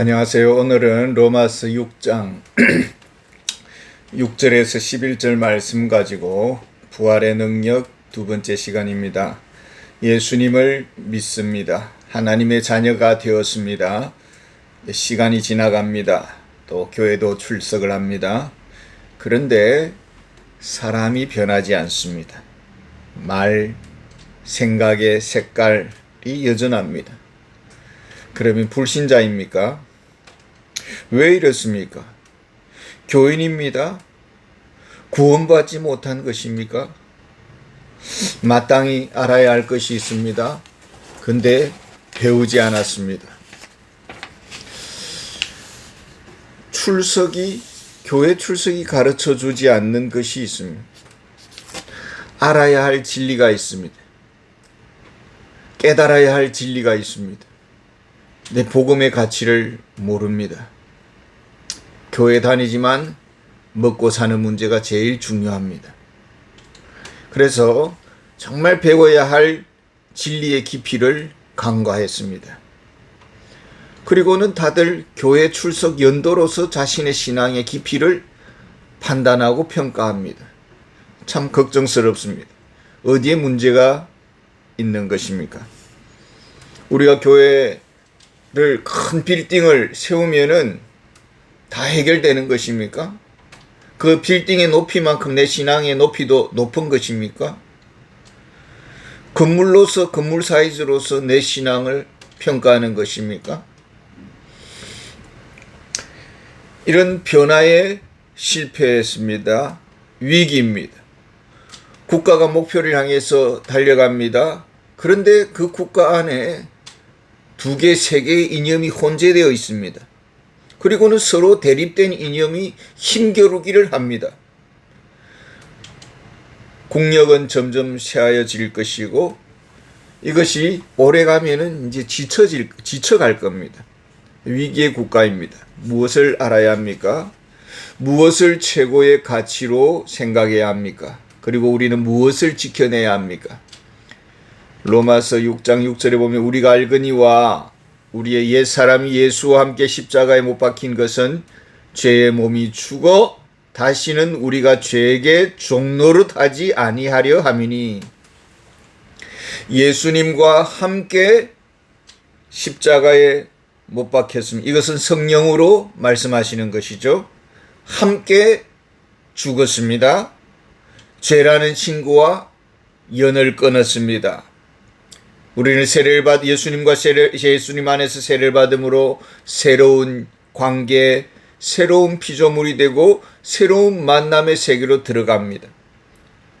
안녕하세요. 오늘은 로마서 6장 6절에서 11절 말씀 가지고 부활의 능력 두 번째 시간입니다. 예수님을 믿습니다. 하나님의 자녀가 되었습니다. 시간이 지나갑니다. 또 교회도 출석을 합니다. 그런데 사람이 변하지 않습니다. 말, 생각의 색깔이 여전합니다. 그러면 불신자입니까? 왜 이렇습니까? 교인입니다. 구원받지 못한 것입니까? 마땅히 알아야 할 것이 있습니다. 근데 배우지 않았습니다. 출석이, 교회 출석이 가르쳐 주지 않는 것이 있습니다. 알아야 할 진리가 있습니다. 깨달아야 할 진리가 있습니다. 내 복음의 가치를 모릅니다. 교회 다니지만 먹고 사는 문제가 제일 중요합니다. 그래서 정말 배워야 할 진리의 깊이를 간과했습니다. 그리고는 다들 교회 출석 연도로서 자신의 신앙의 깊이를 판단하고 평가합니다. 참 걱정스럽습니다. 어디에 문제가 있는 것입니까? 우리가 교회 큰 빌딩을 세우면은 다 해결되는 것입니까? 그 빌딩의 높이만큼 내 신앙의 높이도 높은 것입니까? 건물로서 건물 사이즈로서 내 신앙을 평가하는 것입니까? 이런 변화에 실패했습니다. 위기입니다. 국가가 목표를 향해서 달려갑니다. 그런데 그 국가 안에 두 개, 세 개의 이념이 혼재되어 있습니다. 그리고는 서로 대립된 이념이 힘겨루기를 합니다. 국력은 점점 쇠하여질 것이고 이것이 오래 가면은 이제 지쳐질 지쳐갈 겁니다. 위기의 국가입니다. 무엇을 알아야 합니까? 무엇을 최고의 가치로 생각해야 합니까? 그리고 우리는 무엇을 지켜내야 합니까? 로마서 6장 6절에 보면 우리가 알거니와 우리의 옛 사람이 예수와 함께 십자가에 못 박힌 것은 죄의 몸이 죽어 다시는 우리가 죄에게 종노릇 하지 아니하려 함이니 예수님과 함께 십자가에 못 박혔습니다. 이것은 성령으로 말씀하시는 것이죠. 함께 죽었습니다. 죄라는 친구와 연을 끊었습니다. 우리는 세례를 받 예수님과 세례, 예수님 안에서 세례를 받음으로 새로운 관계, 새로운 피조물이 되고 새로운 만남의 세계로 들어갑니다.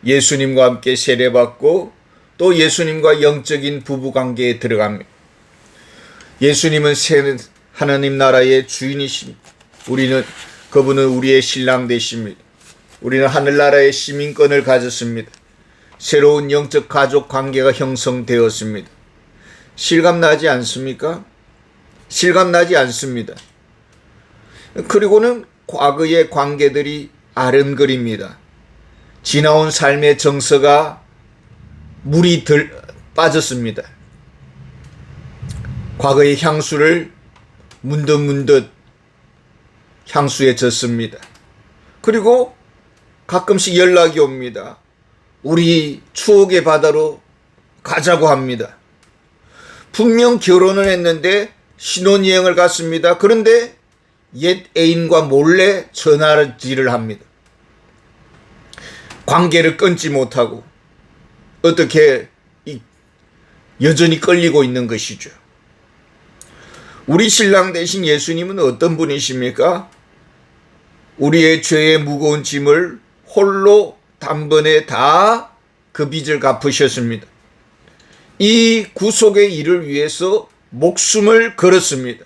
예수님과 함께 세례받고 또 예수님과 영적인 부부 관계에 들어갑니다. 예수님은 하나님 나라의 주인이십니다. 우리는 그분은 우리의 신랑 되십니다. 우리는 하늘나라의 시민권을 가졌습니다. 새로운 영적 가족 관계가 형성되었습니다. 실감나지 않습니까? 실감나지 않습니다. 그리고는 과거의 관계들이 아른거립니다. 지나온 삶의 정서가 물이 들 빠졌습니다. 과거의 향수를 문득문득 향수에 젖습니다. 그리고 가끔씩 연락이 옵니다. 우리 추억의 바다로 가자고 합니다. 분명 결혼을 했는데 신혼여행을 갔습니다. 그런데 옛 애인과 몰래 전화질을 합니다. 관계를 끊지 못하고 어떻게 여전히 끌리고 있는 것이죠. 우리 신랑 대신 예수님은 어떤 분이십니까? 우리의 죄의 무거운 짐을 홀로 단번에 다 그 빚을 갚으셨습니다. 이 구속의 일을 위해서 목숨을 걸었습니다.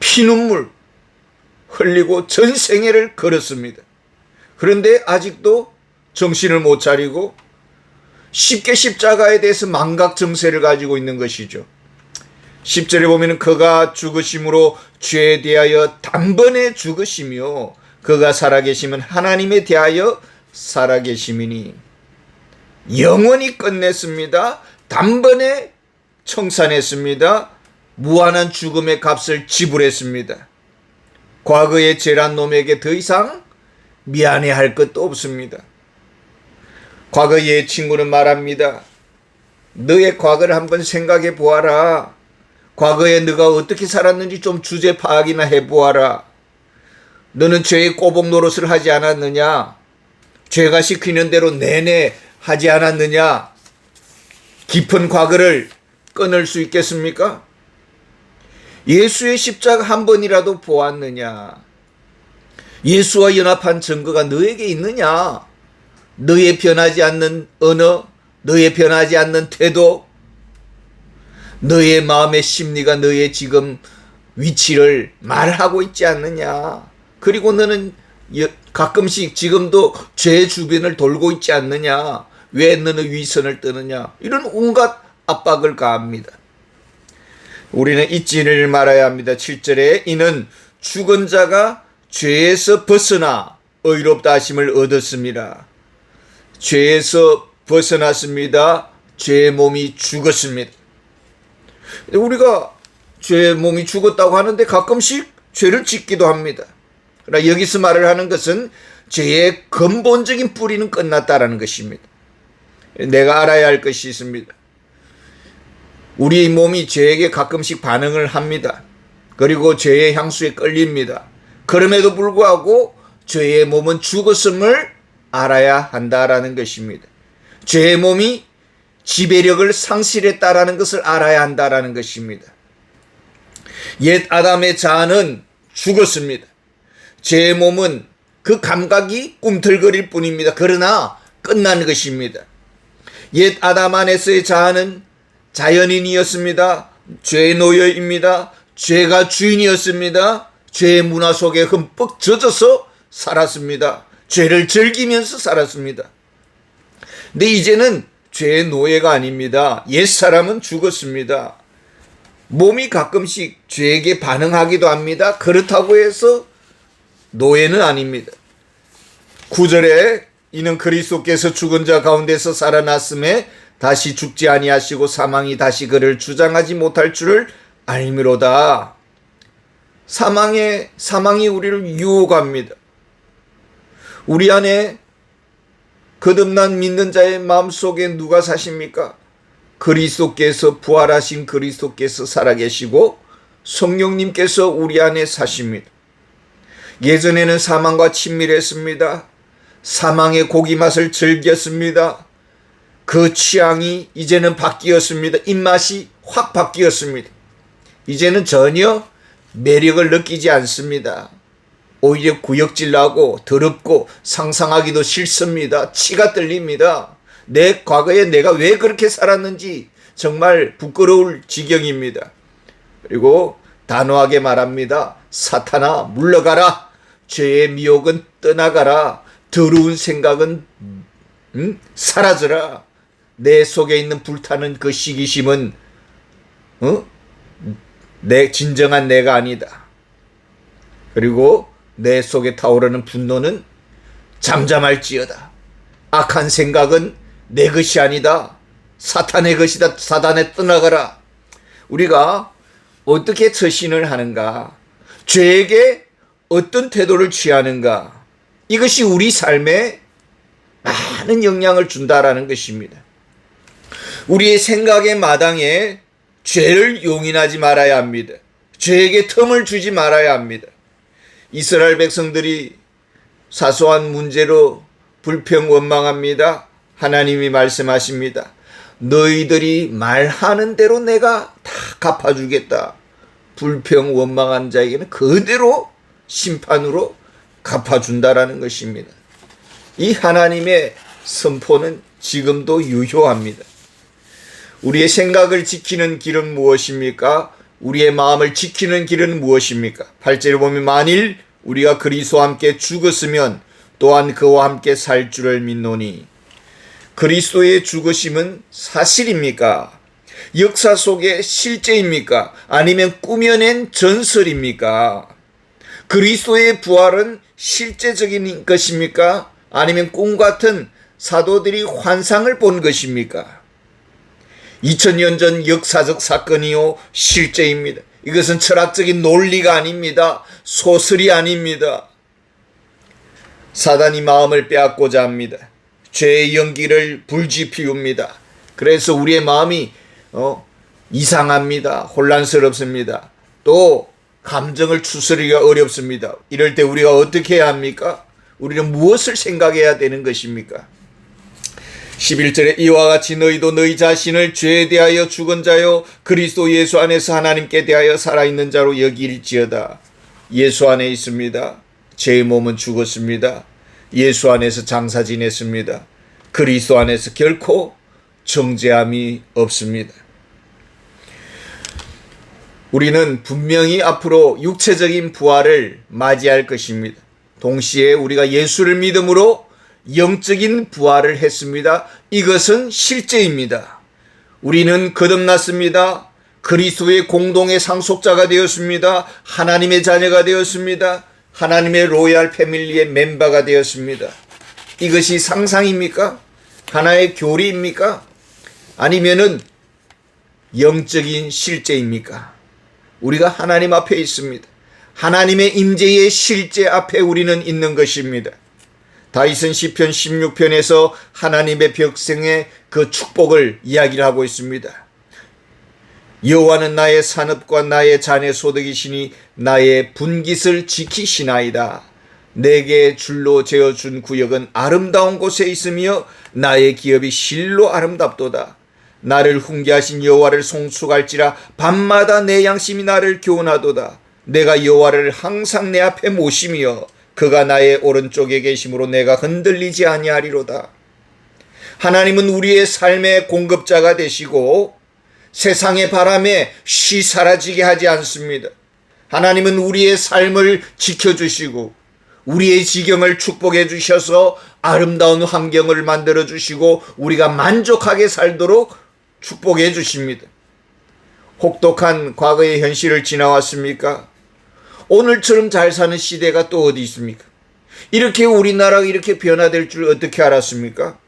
피눈물 흘리고 전생애를 걸었습니다. 그런데 아직도 정신을 못 차리고 쉽게 십자가에 대해서 망각 정세를 가지고 있는 것이죠. 10절에 보면 그가 죽으심으로 죄에 대하여 단번에 죽으시며 그가 살아계시면 하나님에 대하여 살아계심이니 영원히 끝냈습니다. 단번에 청산했습니다. 무한한 죽음의 값을 지불했습니다. 과거의 죄란 놈에게 더 이상 미안해할 것도 없습니다. 과거의 친구는 말합니다. 너의 과거를 한번 생각해 보아라. 과거에 너가 어떻게 살았는지 좀 주제 파악이나 해 보아라. 너는 죄의 꼬복 노릇을 하지 않았느냐? 죄가 시키는 대로 내내 하지 않았느냐? 깊은 과거를 끊을 수 있겠습니까? 예수의 십자가 한 번이라도 보았느냐? 예수와 연합한 증거가 너에게 있느냐? 너의 변하지 않는 언어, 너의 변하지 않는 태도, 너의 마음의 심리가 너의 지금 위치를 말하고 있지 않느냐? 그리고 너는 여- 가끔씩 지금도 죄 주변을 돌고 있지 않느냐? 왜 너는 위선을 떠느냐? 이런 온갖 압박을 가합니다. 우리는 잊지를 말아야 합니다. 7절에 이는 죽은 자가 죄에서 벗어나 의롭다 하심을 얻었습니다. 죄에서 벗어났습니다. 죄의 몸이 죽었습니다. 우리가 죄의 몸이 죽었다고 하는데 가끔씩 죄를 짓기도 합니다. 그러나 여기서 말을 하는 것은 죄의 근본적인 뿌리는 끝났다라는 것입니다. 내가 알아야 할 것이 있습니다. 우리 몸이 죄에게 가끔씩 반응을 합니다. 그리고 죄의 향수에 끌립니다. 그럼에도 불구하고 죄의 몸은 죽었음을 알아야 한다라는 것입니다. 죄의 몸이 지배력을 상실했다라는 것을 알아야 한다라는 것입니다. 옛 아담의 자아는 죽었습니다. 제 몸은 그 감각이 꿈틀거릴 뿐입니다. 그러나 끝난 것입니다. 옛 아담 안에서의 자아는 자연인이었습니다. 죄의 노예입니다. 죄가 주인이었습니다. 죄의 문화 속에 흠뻑 젖어서 살았습니다. 죄를 즐기면서 살았습니다. 근데 이제는 죄의 노예가 아닙니다. 옛 사람은 죽었습니다. 몸이 가끔씩 죄에게 반응하기도 합니다. 그렇다고 해서 노예는 아닙니다. 9절에 이는 그리스도께서 죽은 자 가운데서 살아났음에 다시 죽지 아니하시고 사망이 다시 그를 주장하지 못할 줄을 알미로다. 사망의 사망이 우리를 유혹합니다. 우리 안에 거듭난 믿는 자의 마음 속에 누가 사십니까? 그리스도께서 부활하신 그리스도께서 살아계시고 성령님께서 우리 안에 사십니다. 예전에는 사망과 친밀했습니다. 사망의 고기 맛을 즐겼습니다. 그 취향이 이제는 바뀌었습니다. 입맛이 확 바뀌었습니다. 이제는 전혀 매력을 느끼지 않습니다. 오히려 구역질 나고 더럽고 상상하기도 싫습니다. 치가 떨립니다. 내 과거에 내가 왜 그렇게 살았는지 정말 부끄러울 지경입니다. 그리고 단호하게 말합니다. 사탄아 물러가라. 죄의 미혹은 떠나가라. 더러운 생각은 음? 사라져라. 내 속에 있는 불타는 그 시기심은 어? 내 진정한 내가 아니다. 그리고 내 속에 타오르는 분노는 잠잠할지어다. 악한 생각은 내 것이 아니다. 사탄의 것이다. 사단에 떠나가라. 우리가 어떻게 처신을 하는가? 죄에게 어떤 태도를 취하는가? 이것이 우리 삶에 많은 영향을 준다라는 것입니다. 우리의 생각의 마당에 죄를 용인하지 말아야 합니다. 죄에게 틈을 주지 말아야 합니다. 이스라엘 백성들이 사소한 문제로 불평 원망합니다. 하나님이 말씀하십니다. 너희들이 말하는 대로 내가 다 갚아주겠다. 불평 원망한 자에게는 그대로 심판으로 갚아준다라는 것입니다. 이 하나님의 선포는 지금도 유효합니다. 우리의 생각을 지키는 길은 무엇입니까? 우리의 마음을 지키는 길은 무엇입니까? 8절에 보면 만일 우리가 그리스도와 함께 죽었으면 또한 그와 함께 살 줄을 믿노니 그리스도의 죽으심은 사실입니까? 역사 속의 실제입니까? 아니면 꾸며낸 전설입니까? 그리스도의 부활은 실제적인 것입니까? 아니면 꿈 같은 사도들이 환상을 본 것입니까? 2000년 전 역사적 사건이요 실제입니다. 이것은 철학적인 논리가 아닙니다. 소설이 아닙니다. 사단이 마음을 빼앗고자 합니다. 죄의 연기를 불지 피웁니다. 그래서 우리의 마음이 어, 이상합니다. 혼란스럽습니다. 또 감정을 추스르기가 어렵습니다. 이럴 때 우리가 어떻게 해야 합니까? 우리는 무엇을 생각해야 되는 것입니까? 11절에 이와 같이 너희도 너희 자신을 죄에 대하여 죽은 자요 그리스도 예수 안에서 하나님께 대하여 살아있는 자로 여길지어다. 예수 안에 있습니다. 제 몸은 죽었습니다. 예수 안에서 장사 지냈습니다. 그리스도 안에서 결코 정죄함이 없습니다. 우리는 분명히 앞으로 육체적인 부활을 맞이할 것입니다. 동시에 우리가 예수를 믿음으로 영적인 부활을 했습니다. 이것은 실제입니다. 우리는 거듭났습니다. 그리스도의 공동의 상속자가 되었습니다. 하나님의 자녀가 되었습니다. 하나님의 로얄 패밀리의 멤버가 되었습니다. 이것이 상상입니까? 하나의 교리입니까? 아니면은 영적인 실제입니까? 우리가 하나님 앞에 있습니다. 하나님의 임재의 실제 앞에 우리는 있는 것입니다. 다윗은 시편 16편에서 하나님의 백성의 그 축복을 이야기를 하고 있습니다. 여호와는 나의 산업과 나의 자녀 소득이시니 나의 분깃을 지키시나이다. 내게 줄로 재어준 구역은 아름다운 곳에 있으며 나의 기업이 실로 아름답도다. 나를 훈계하신 여호와를 송축할지라 밤마다 내 양심이 나를 교훈하도다. 내가 여호와를 항상 내 앞에 모시며 그가 나의 오른쪽에 계심으로 내가 흔들리지 아니하리로다. 하나님은 우리의 삶의 공급자가 되시고 세상의 바람에 쉬 사라지게 하지 않습니다. 하나님은 우리의 삶을 지켜주시고 우리의 지경을 축복해 주셔서 아름다운 환경을 만들어 주시고 우리가 만족하게 살도록 축복해 주십니다. 혹독한 과거의 현실을 지나왔습니까? 오늘처럼 잘 사는 시대가 또 어디 있습니까? 이렇게 우리나라가 이렇게 변화될 줄 어떻게 알았습니까?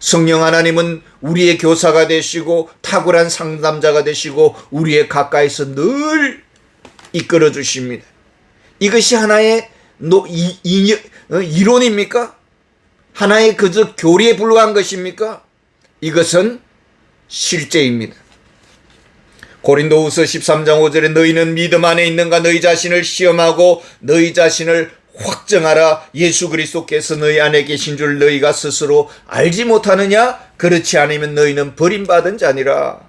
성령 하나님은 우리의 교사가 되시고 탁월한 상담자가 되시고 우리의 가까이서 늘 이끌어 주십니다. 이것이 하나의 노, 이, 이, 어, 이론입니까? 하나의 그저 교리에 불과한 것입니까? 이것은 실제입니다. 고린도후서 13장 5절에 너희는 믿음 안에 있는가? 너희 자신을 시험하고 너희 자신을 확정하라. 예수 그리스도께서 너희 안에 계신 줄 너희가 스스로 알지 못하느냐? 그렇지 않으면 너희는 버림받은 자니라.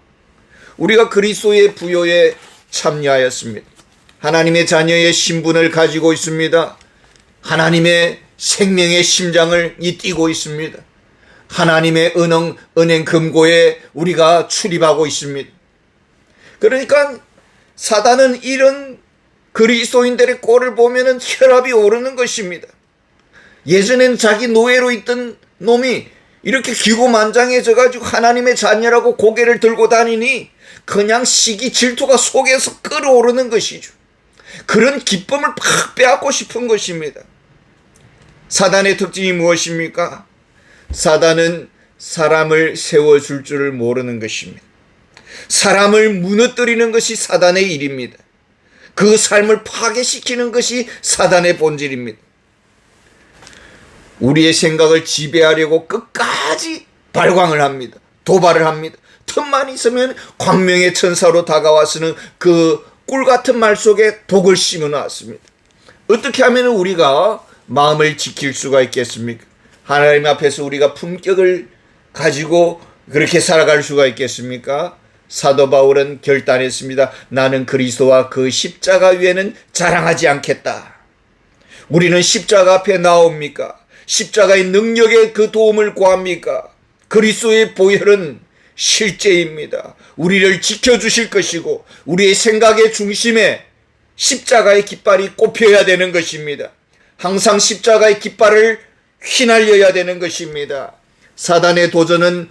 우리가 그리스도의 부요에 참여하였습니다. 하나님의 자녀의 신분을 가지고 있습니다. 하나님의 생명의 심장을 잇띠고 있습니다 하나님의 은행, 은행 금고에 우리가 출입하고 있습니다 그러니까 사단은 이런 그리스도인들의 꼴을 보면은 혈압이 오르는 것입니다. 예전엔 자기 노예로 있던 놈이 이렇게 기고만장해져 가지고 하나님의 자녀라고 고개를 들고 다니니 그냥 시기 질투가 속에서 끓어오르는 것이죠. 그런 기쁨을 팍 빼앗고 싶은 것입니다. 사단의 특징이 무엇입니까? 사단은 사람을 세워줄 줄을 모르는 것입니다. 사람을 무너뜨리는 것이 사단의 일입니다. 그 삶을 파괴시키는 것이 사단의 본질입니다. 우리의 생각을 지배하려고 끝까지 발광을 합니다. 도발을 합니다. 틈만 있으면 광명의 천사로 다가와서는 그 꿀 같은 말 속에 독을 심어 놨습니다. 어떻게 하면 우리가 마음을 지킬 수가 있겠습니까? 하나님 앞에서 우리가 품격을 가지고 그렇게 살아갈 수가 있겠습니까? 사도 바울은 결단했습니다. 나는 그리스도와 그 십자가 위에는 자랑하지 않겠다. 우리는 십자가 앞에 나옵니까? 십자가의 능력에 그 도움을 구합니까? 그리스도의 보혈은 실제입니다. 우리를 지켜주실 것이고 우리의 생각의 중심에 십자가의 깃발이 꼽혀야 되는 것입니다. 항상 십자가의 깃발을 휘날려야 되는 것입니다. 사단의 도전은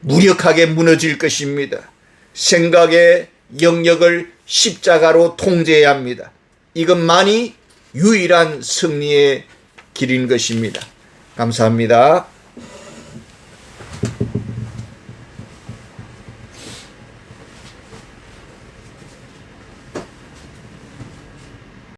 무력하게 무너질 것입니다. 생각의 영역을 십자가로 통제해야 합니다. 이것만이 유일한 승리의 길인 것입니다. 감사합니다.